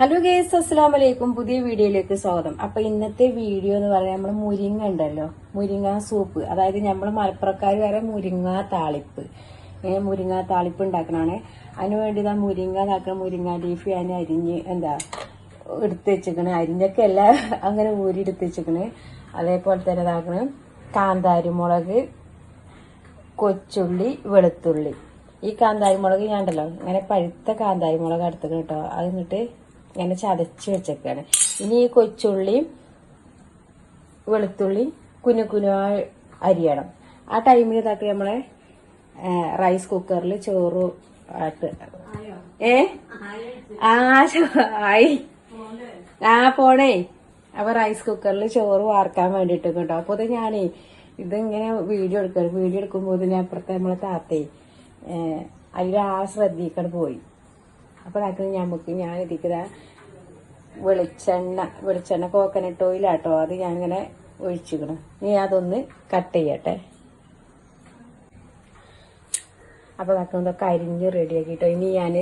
Hello guys അസ്സാം വലൈക്കും പുതിയ വീഡിയോയിലേക്ക് സ്വാഗതം. അപ്പൊ ഇന്നത്തെ വീഡിയോ എന്ന് പറയാൻ നമ്മൾ മുരിങ്ങ ഉണ്ടല്ലോ. മുരിങ്ങ സൂപ്പ്. അതായത് നമ്മൾ മലപ്പുറക്കാർ വരെ മുരിങ്ങ താളിപ്പ്. മുരിങ്ങ താളിപ്പ് ഉണ്ടാക്കണാണ്. അതിന് വേണ്ടി ഇതാ മുരിങ്ങ ഇതാക്കണ മുരിങ്ങ ലീഫ് ഞാൻ അരിഞ്ഞ് എന്താ എടുത്ത് വെച്ചേക്കണേ. അരിഞ്ഞൊക്കെ അല്ല അങ്ങനെ ഊരി എടുത്ത് വെച്ചേക്കണ്. അതേപോലെ തന്നെ ഇതാക്കണ്. കാന്താരി മുളക് കൊച്ചുള്ളി വെളുത്തുള്ളി. ഈ കാന്താരി മുളക് ഞാൻ ഉണ്ടല്ലോ ഇങ്ങനെ പഴുത്ത കാന്താരി മുളക് എടുത്തേക്കണം കേട്ടോ അത് എന്നിട്ട് ഇങ്ങനെ ചതച്ച് വെച്ചേക്കാണ്. ഇനി ഈ കൊച്ചുള്ളിയും വെളുത്തുള്ളി കുനു കുനു അരിയണം. ആ ടൈമിൽ ഇതാക്കി നമ്മളെ റൈസ് കുക്കറിൽ ചോറ് ആട്ട്. ഏ? ആ ആയി. ആ പോണേ. അപ്പൊ റൈസ് കുക്കറിൽ ചോറ് വാർക്കാൻ വേണ്ടിട്ട് കേട്ടോ അപ്പൊ ഞാനേ ഇതിങ്ങനെ വീഡിയോ എടുക്കാറ് വീഡിയോ എടുക്കുമ്പോൾ ഞാൻ നമ്മളെ താത്തേ അതിൽ ആ ശ്രദ്ധിക്കട് പോയി. അപ്പൊ അതൊക്കെ നമുക്ക് ഞാൻ ഇരിക്കുന്ന വെളിച്ചെണ്ണ വെളിച്ചെണ്ണ കോക്കനട്ട് ഓയിലാട്ടോ അത് ഞാൻ ഇങ്ങനെ ഒഴിച്ചിക്കണം. ഇനി അതൊന്ന് കട്ട് ചെയ്യട്ടെ. അപ്പൊ അതൊക്കെ ഇതൊക്കെ അരിഞ്ഞ് റെഡിയാക്കിട്ടോ ഇനി ഞാൻ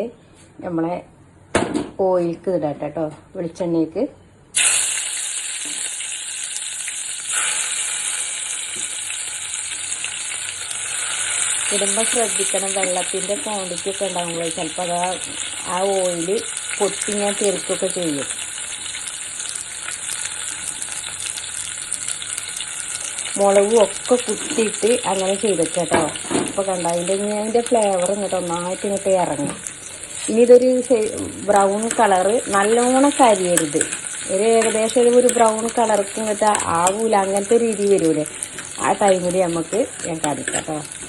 നമ്മളെ ഓയിൽക്ക് ഇടട്ടെ കേട്ടോ വെളിച്ചെണ്ണയ്ക്ക് ഇടുമ്പോൾ ശ്രദ്ധിക്കണം വെള്ളത്തിന്റെ ക്വാണ്ടിറ്റി ഒക്കെ ഉണ്ടാകുമ്പോൾ ചിലപ്പോൾ അത് ആ- ഓയിൽ പൊട്ടിങ്ങനെ തെറിക്കൊക്കെ ചെയ്യും. മുളകും ഒക്കെ കുത്തിയിട്ട് അങ്ങനെ ചെയ്തേക്കാട്ടോ. അപ്പോൾ കണ്ട അതിന്റെ അതിന്റെ ഫ്ലേവർ ഇങ്ങോട്ട് ഒന്നായിട്ട് ഇങ്ങോട്ട് ഇറങ്ങും. ഇനി ഇതൊരു ബ്രൗൺ കളറ് നല്ലോണം കരിയരുത്. ഒരു ഏകദേശം ഒരു- ഒരു ബ്രൗൺ കളർക്ക് ഇങ്ങോട്ട് ആവൂല അങ്ങനത്തെ രീതി വരൂലേ. ആ ടൈമിൽ നമുക്ക് ഞാൻ കാണിക്കാം കേട്ടോ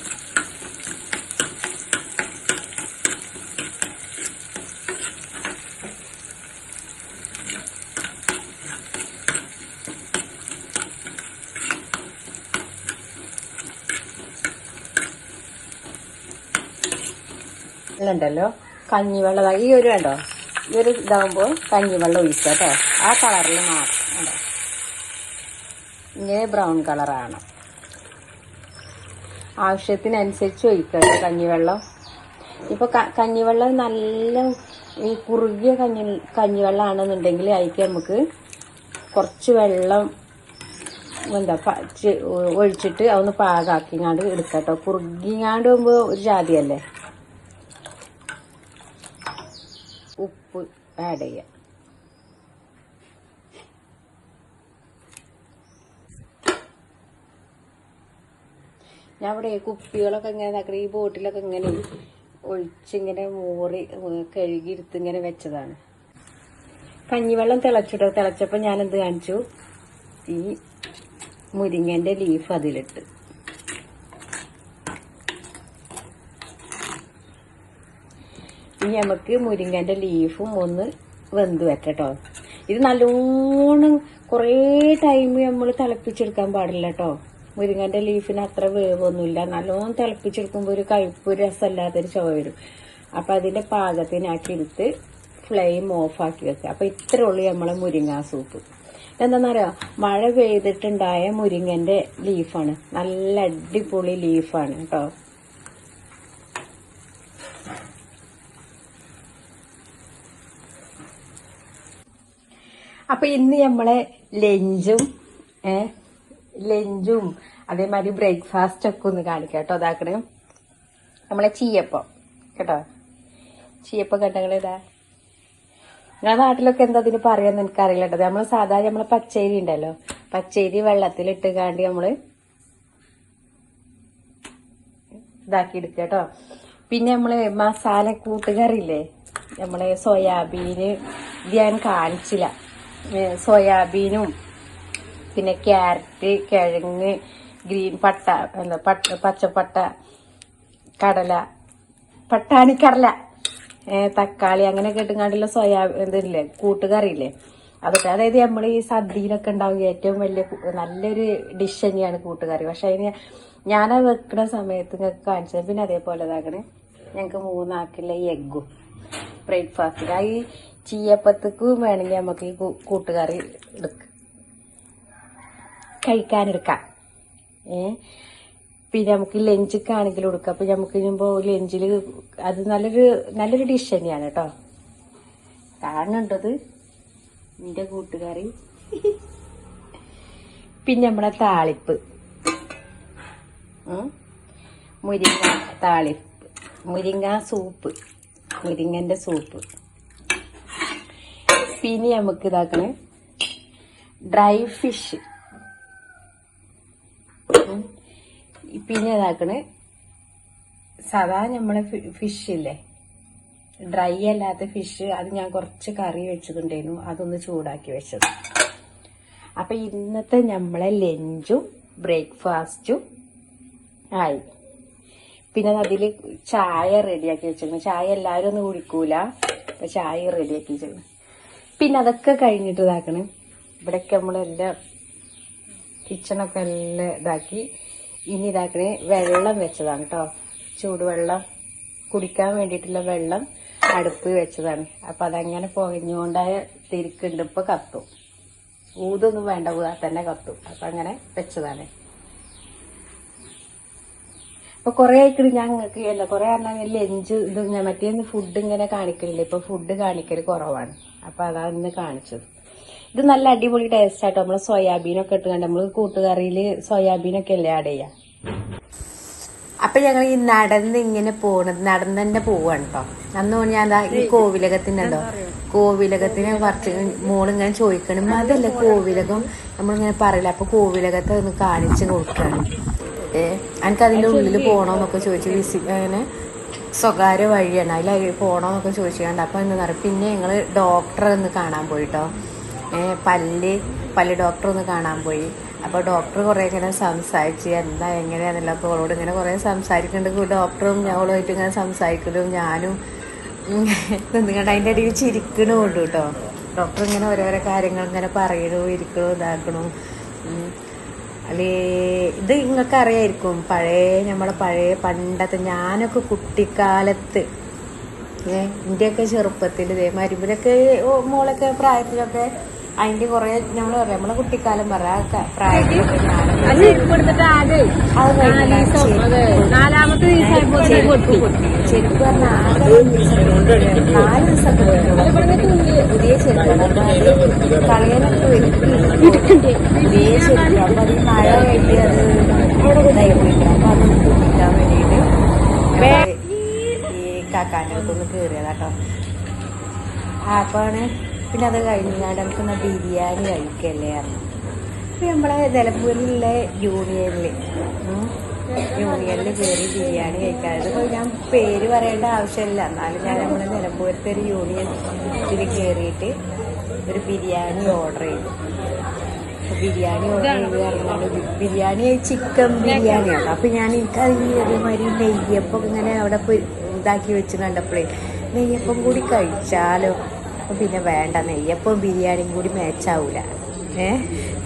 ഉണ്ടല്ലോ. കഞ്ഞിവെള്ളം ഈ ഒരു കണ്ടോ? ഈ ഒരു ഇതാകുമ്പോൾ കഞ്ഞിവെള്ളം ഒഴിക്കുക കേട്ടോ ആ കളറിൽ മാറും. കണ്ടോ? ഇങ്ങനെ ബ്രൗൺ കളറാണ്. ആവശ്യത്തിനനുസരിച്ച് ഒഴിക്കുക കഞ്ഞിവെള്ളം. ഇപ്പൊ കഞ്ഞിവെള്ളം നല്ല ഈ കുറുകിയ കഞ്ഞി കഞ്ഞിവെള്ളമാണെന്നുണ്ടെങ്കിൽ അതിക്ക് നമുക്ക് കുറച്ച് വെള്ളം എന്താ ഒഴിച്ചിട്ട് അതൊന്ന് പാകാക്കിങ്ങാണ്ട് എടുക്കാം കേട്ടോ കുറുകിങ്ങാണ്ട് പോകുമ്പോൾ ഒരു ജാതിയല്ലേ? ആഡ് ചെയ്യാം. ഞാൻ ഇവിടെ കുപ്പികളൊക്കെ ഇങ്ങനെ നക്കറി ഈ ബോട്ടിലൊക്കെ ഇങ്ങനെ ഒഴിച്ചിങ്ങനെ മൂറി കഴുകി ഇങ്ങനെ വെച്ചതാണ്. കഞ്ഞിവെള്ളം തിളച്ചിട്ടോ തിളച്ചപ്പോൾ ഞാനെന്ത് കാണിച്ചു? ഈ മുരിങ്ങന്റെ ലീഫ് അതിലിട്ട്. ഇനി നമുക്ക് മുരിങ്ങന്റെ ലീഫും ഒന്ന് വെന്ത് വെക്കട്ടോ. ഇത് നല്ലോണം കുറേ ടൈം നമ്മൾ തിളപ്പിച്ചെടുക്കാൻ പാടില്ല കേട്ടോ മുരിങ്ങന്റെ ലീഫിന് അത്ര വേവൊന്നുമില്ല. നല്ലോണം തിളപ്പിച്ചെടുക്കുമ്പോൾ ഒരു കയ്പ് രസമല്ലാത്തൊരു ചുവ വരും. അപ്പൊ അതിന്റെ പാകത്തിനാക്കി എടുത്ത് ഫ്ലെയിം ഓഫ് ആക്കി വെക്കുക. അപ്പൊ ഇത്രേ ഉള്ളൂ നമ്മളെ മുരിങ്ങ സൂപ്പ് എന്താണെന്നറിയോ മഴ പെയ്തിട്ടുണ്ടായ മുരിങ്ങന്റെ ലീഫാണ് നല്ല അടിപൊളി ലീഫാണ് കേട്ടോ അപ്പൊ ഇന്ന് നമ്മളെ ലഞ്ചും ലഞ്ചും അതേമാതിരി ബ്രേക്ക്ഫാസ്റ്റ് ഒക്കെ ഒന്ന് കാണിക്കാം കേട്ടോ അതാക്കണേ നമ്മളെ ചീയപ്പം കേട്ടോ. ചീയപ്പം കണ്ടങ്ങളിതാ നിങ്ങളുടെ നാട്ടിലൊക്കെ എന്താ അതിന് പറയാന്ന് എനിക്കറിയില്ല കേട്ടോ. നമ്മൾ സാധാരണ നമ്മളെ പച്ചരി ഉണ്ടല്ലോ. പച്ചരി വെള്ളത്തിലിട്ട് കാണ്ടി നമ്മൾ ഇതാക്കി എടുക്കുക കേട്ടോ. പിന്നെ നമ്മൾ മസാല കൂട്ടുകറിയില്ലേ? നമ്മളെ സോയാബീന് ഇത് ഞാൻ കാണിച്ചില്ല. സോയാബീനും പിന്നെ ക്യാരറ്റ് കിഴങ്ങ് ഗ്രീൻ പട്ട എന്താ പട്ട പച്ചപ്പട്ട കടല പട്ടാണിക്കടല തക്കാളി അങ്ങനെയൊക്കെ ഇട്ടുങ്ങാണ്ടുള്ള സോയാ ഇതില്ലേ കൂട്ടുകറിയില്ലേ? അതൊക്കെ അതായത് നമ്മൾ ഈ സദ്യയിലൊക്കെ ഉണ്ടാവും ഏറ്റവും വലിയ നല്ലൊരു ഡിഷ് തന്നെയാണ് കൂട്ടുകറി. പക്ഷെ അതിന് ഞാനത് വെക്കുന്ന സമയത്ത് നിങ്ങൾക്ക് കാണിച്ചത്. പിന്നെ അതേപോലെ ഇതാക്കണേ. ഞങ്ങൾക്ക് മൂന്നാക്കില്ല എഗ്ഗും ബ്രേക്ക്ഫാസ്റ്റ് ആ ഈ ചീയപ്പത്തേക്കും വേണമെങ്കിൽ നമുക്ക് ഈ കൂട്ടുകറി എടുക്കാം. കഴിക്കാനെടുക്കാം. ഏ? പിന്നെ നമുക്ക് ലഞ്ചിക്കാണെങ്കിൽ കൊടുക്കാം. അപ്പൊ നമുക്ക് ഇനിയിപ്പോ ലഞ്ചിൽ അത് നല്ലൊരു നല്ലൊരു ഡിഷ് തന്നെയാണ് കേട്ടോ. കാണുന്നുണ്ടത് നിന്റെ കൂട്ടുകറി. പിന്നെ നമ്മളെ താളിപ്പ്. മുരിങ്ങ താളിപ്പ്. മുരിങ്ങ സൂപ്പ്. മുരിങ്ങന്റെ സൂപ്പ്. പിന്നെ നമുക്ക് ഇതാക്കണേ. Dry fish. പിന്നെ ഇതാക്കണേ. സാധാ നമ്മളെ ഫിഷ് ഇല്ലേ? ഡ്രൈ അല്ലാത്ത ഫിഷ് അത് ഞാൻ കുറച്ച് കറി വെച്ചതുണ്ടായിരുന്നു അതൊന്ന് ചൂടാക്കി വെച്ചത്. അപ്പൊ ഇന്നത്തെ നമ്മളെ ലഞ്ചും ബ്രേക്ക്ഫാസ്റ്റും ആയി. പിന്നെ അതിൽ ചായ റെഡിയാക്കി വെച്ചിരുന്നു. ചായ എല്ലാവരും ഒന്നും കുടിക്കൂല. അപ്പൊ ചായ റെഡിയാക്കി വെച്ചിരുന്നു. പിന്നെ അതൊക്കെ കഴിഞ്ഞിട്ട് ഇതാക്കണം. ഇവിടെയൊക്കെ നമ്മളെല്ലാം കിച്ചണൊക്കെ എല്ലാം ഇതാക്കി. ഇനി ഇതാക്കണേ വെള്ളം വെച്ചതാണ് കേട്ടോ ചൂടുവെള്ളം കുടിക്കാൻ വേണ്ടിയിട്ടുള്ള വെള്ളം അടുപ്പ് വെച്ചതാണ്. അപ്പം അതങ്ങനെ പുകഞ്ഞുകൊണ്ടായ തിരിക്കുണ്ട്. ഇപ്പം കത്തും. ഊതൊന്നും വേണ്ട തന്നെ കത്തും. അപ്പം അങ്ങനെ വെച്ചതാണ്. അപ്പൊ കൊറേ ആയിക്കണ് ഞങ്ങൾക്ക് അല്ല കൊറേ പറഞ്ഞാൽ ലഞ്ച് ഇത് ഞാൻ മറ്റേ ഫുഡ് ഇങ്ങനെ കാണിക്കലില്ല? ഇപ്പൊ ഫുഡ് കാണിക്കൽ കുറവാണ്. അപ്പൊ അതാ ഇന്ന് കാണിച്ചത്. ഇത് നല്ല അടിപൊളി ടേസ്റ്റ് ആട്ടോ. നമ്മൾ സോയാബീനൊക്കെ ഇട്ട് കണ്ട് നമ്മൾ കൂട്ടുകറിയിൽ സോയാബീനൊക്കെ അല്ലേ ആഡ് ചെയ്യാം? അപ്പൊ ഞങ്ങൾ ഈ നടന്ന് ഇങ്ങനെ പോണത് നടന്ന് തന്നെ പോവാണ് കേട്ടോ അന്ന് ഞാൻ ഈ കോവിലകത്തിനുണ്ടോ കോവിലകത്തിന് കുറച്ച് മോളിങ്ങനെ ചോദിക്കണം അതല്ല കോവിലകം? നമ്മളിങ്ങനെ പറയില്ല അപ്പൊ കോവിലകത്തെ ഒന്ന് കാണിച്ചു കൊടുക്കാണ്. ഏ എനിക്ക് അതിന്റെ ഉള്ളിൽ പോണോന്നൊക്കെ ചോദിച്ചു വിസി അങ്ങനെ സ്വകാര്യ വഴിയാണ്. അതിൽ പോണോന്നൊക്കെ ചോദിച്ചുകൊണ്ട് അപ്പൊ എന്താ പറയുക പിന്നെ ഞങ്ങൾ ഡോക്ടറെ ഒന്ന് കാണാൻ പോയിട്ടോ. ഏ പല്ല് പല്ല് ഡോക്ടർ ഒന്ന് കാണാൻ പോയി. അപ്പോൾ ഡോക്ടർ കുറേ ഇങ്ങനെ സംസാരിച്ച് എന്താ എങ്ങനെയാണെന്നല്ല അപ്പോൾ അവളോട് ഇങ്ങനെ കുറേ സംസാരിക്കുന്നുണ്ട് ഡോക്ടറും ഞങ്ങളുമായിട്ട് ഇങ്ങനെ സംസാരിക്കലും ഞാനും നിന്നുകൊണ്ട് അതിന്റെ ഇടയിൽ ചിരിക്കണുണ്ട് കേട്ടോ ഡോക്ടർ ഇങ്ങനെ ഓരോരോ കാര്യങ്ങൾ ഇങ്ങനെ പറയണു ഇരിക്കണു ഇതാക്കണു. അല്ലേ? ഇത് നിങ്ങൾക്ക് അറിയായിരിക്കും പഴയ നമ്മളെ പഴയ പണ്ടത്തെ ഞാനൊക്കെ കുട്ടിക്കാലത്ത് ഏഹ് എന്റെയൊക്കെ ചെറുപ്പത്തിൽ ഇതേ മരുമ്പിലൊക്കെ മോളൊക്കെ പ്രായത്തിലൊക്കെ അതിന്റെ കുറെ നമ്മൾ പറയാം നമ്മളെ കുട്ടിക്കാലം പറയാം പൊട്ടി ചെരുപ്പ് പറഞ്ഞാൽ ആകെ ഒരു ദിവസം കിട്ടും. നാല് ദിവസം കിട്ടും. പുതിയ ചെരുപ്പാണ് അപ്പൊ അത് കളയാനൊക്കെ വെക്കി പുതിയ ചെരുപ്പ്. അപ്പൊ അത് മഴ വേണ്ടി അത് ഇതായി പോയിട്ടുണ്ട്. അപ്പൊ അത് കുടിക്കാൻ വേണ്ടിയിട്ട് ഈ കാക്കാന്റെ അടുത്തൊന്ന് കയറിയതാട്ടോ അപ്പാണ് പിന്നെ അത് കഴിഞ്ഞാണ്ട് നമുക്ക് എന്നാ ബിരിയാണി കഴിക്കല്ലേ അപ്പൊ നമ്മളെ നിലമ്പൂരിലെ യൂണിയനിൽ യൂണിയനിൽ കയറി ബിരിയാണി കഴിക്കാറുണ്ട് അപ്പോൾ ഞാൻ പേര് പറയേണ്ട ആവശ്യമില്ല. എന്നാലും ഞാൻ നമ്മുടെ നിലമ്പൂരത്തെ ഒരു യൂണിയൻ ഇതിൽ കയറിയിട്ട് ഒരു ബിരിയാണി ഓർഡർ ചെയ്തു. ബിരിയാണി ഓർഡർ ചെയ്ത് പറഞ്ഞാൽ ബിരിയാണി ചിക്കൻ ബിരിയാണിയാണ് അപ്പം ഞാൻ എനിക്ക് ഈ അതേമാതിരി നെയ്യപ്പം ഇങ്ങനെ അവിടെ ഇതാക്കി വെച്ച് കണ്ടപ്പോഴേ നെയ്യപ്പം കൂടി കഴിച്ചാലോ? അപ്പൊ പിന്നെ വേണ്ട നെയ്യപ്പം ബിരിയാണിയും കൂടി മാച്ചാവൂല ഏ?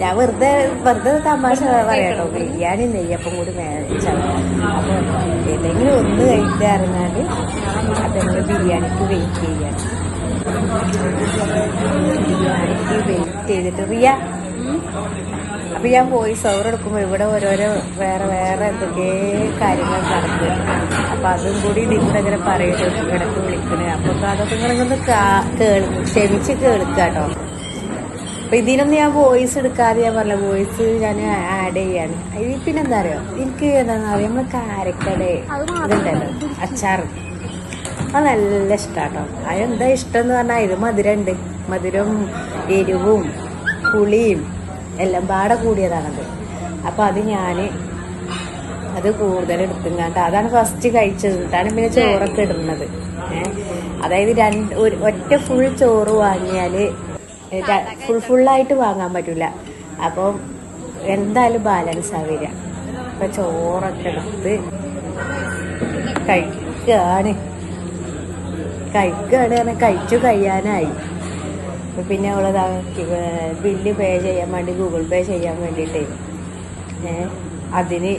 ഞാൻ വെറുതെ വെറുതെ തമാശ പറയട്ടോ. ബിരിയാണി നെയ്യപ്പം കൂടി മേച്ചാവൂല അപ്പോൾ എന്തെങ്കിലും ഒന്ന് കഴിക്കുക ഇറങ്ങാണ്ട് അത് നമ്മൾ ബിരിയാണിക്ക് വെയിറ്റ് ചെയ്യാൻ ബിരിയാണിക്ക് വെയിറ്റ് ചെയ്തിട്ട് റിയ അപ്പൊ ഞാൻ വോയിസ് ഓവർ എടുക്കുമ്പോ ഇവിടെ ഓരോരോ വേറെ വേറെ എന്തൊക്കെ കാര്യങ്ങൾ നടക്കും. അപ്പൊ അതും കൂടി നിങ്ങളുടെ ഇങ്ങനെ പറയുന്നു ഇടയ്ക്ക് വിളിക്കണേ. അപ്പൊ അതൊക്കെ നിങ്ങളിങ്ങനെ കേൾ ക്ഷമിച്ച് കേൾക്കുക കേട്ടോ അപ്പൊ ഇതിനൊന്നും ഞാൻ വോയിസ് എടുക്കാതെ ഞാൻ പറഞ്ഞ വോയിസ് ഞാൻ ആഡ് ചെയ്യാണ് ഇത് പിന്നെന്താ അറിയോ? എനിക്ക് എന്താണെന്ന് അറിയാം? നമ്മൾ കാരക്കട ഇതുണ്ടല്ലോ അച്ചാർ. അത് നല്ല ഇഷ്ടാട്ടോ അതെന്താ ഇഷ്ടം എന്ന് പറഞ്ഞാൽ ഇത് മധുരമുണ്ട് മധുരം എരിവും പുളിയും എല്ലാം പാടെ കൂടിയതാണത്. അപ്പൊ അത് ഞാൻ അത് കൂടുതൽ എടുത്തുങ്ങാണ്ട് അതാണ് ഫസ്റ്റ് കഴിച്ചത്. എന്നിട്ടാണ് പിന്നെ ചോറൊക്കെ ഇടുന്നത്. അതായത് രണ്ട് ഒരു ഒറ്റ ഫുൾ ചോറ് വാങ്ങിയാൽ ഫുൾ ഫുള്ളായിട്ട് വാങ്ങാൻ പറ്റില്ല അപ്പം എന്തായാലും ബാലൻസ് ആവില്ല അപ്പൊ ചോറൊക്കെ എടുത്ത് കഴിക്കുകയാണ് പറഞ്ഞാൽ കഴിച്ചു കഴിയാനായി. പിന്നെ അവളത് ബില്ല് പേ ചെയ്യാൻ വേണ്ടി ഗൂഗിൾ പേ ചെയ്യാൻ വേണ്ടിയിട്ടേ അതിന്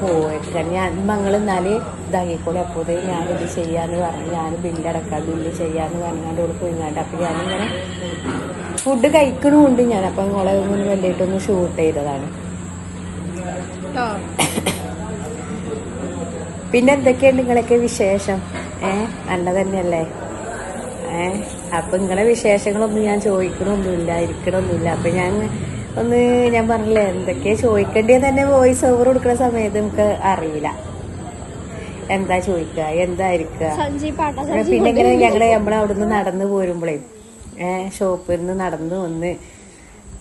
പോയിട്ട് ഞാൻ മങ്ങൾ എന്നാൽ അപ്പോഴത്തേ ഞാൻ ഇത് ചെയ്യാന്ന് പറഞ്ഞു ഞാൻ ബില്ലടക്കാം ബില്ല് ചെയ്യാന്ന് പറഞ്ഞാണ്ട് ഇവിടെ പോയിങ്ങാണ്ട്. അപ്പൊ ഞാനിങ്ങനെ ഫുഡ് കഴിക്കണമുണ്ട് ഞാൻ അപ്പൊ നിങ്ങളെ ഒന്ന് വേണ്ടിയിട്ടൊന്ന് ഷൂട്ട് ചെയ്തതാണ്. പിന്നെ എന്തൊക്കെയാണ് നിങ്ങളൊക്കെ വിശേഷം? ഏ നല്ല തന്നെയല്ലേ ഏ അപ്പൊ നിങ്ങളെ വിശേഷങ്ങളൊന്നും ഞാൻ ചോദിക്കണമൊന്നുമില്ല ഇരിക്കണമൊന്നുമില്ല അപ്പൊ ഞാൻ ഒന്ന് ഞാൻ പറഞ്ഞില്ലേ എന്തൊക്കെയാ ചോദിക്കേണ്ടത് തന്നെ വോയിസ് ഓവർ കൊടുക്കുന്ന സമയത്ത് നമുക്ക് അറിയില്ല. എന്താ ചോദിക്കുക എന്തായിരിക്കുക പിന്നെ ഇങ്ങനെ ഞങ്ങൾ നമ്മളെ അവിടുന്ന് നടന്നു പോരുമ്പോഴേ ഏഹ് ഷോപ്പിൽ നിന്ന് നടന്നു വന്ന്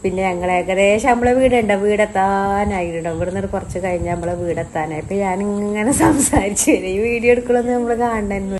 പിന്നെ ഞങ്ങൾ ഏകദേശം നമ്മളെ വീടുണ്ട്? വീടെത്താനായിട്ടുണ്ട്. ഇവിടുന്ന് നിന്ന് കുറച്ച് കഴിഞ്ഞ് നമ്മളെ വീടെത്താനായി. അപ്പൊ ഞാനിങ്ങനെ സംസാരിച്ചു. ഈ വീഡിയോ എടുക്കണമെന്ന് നമ്മൾ കാണണമെന്ന്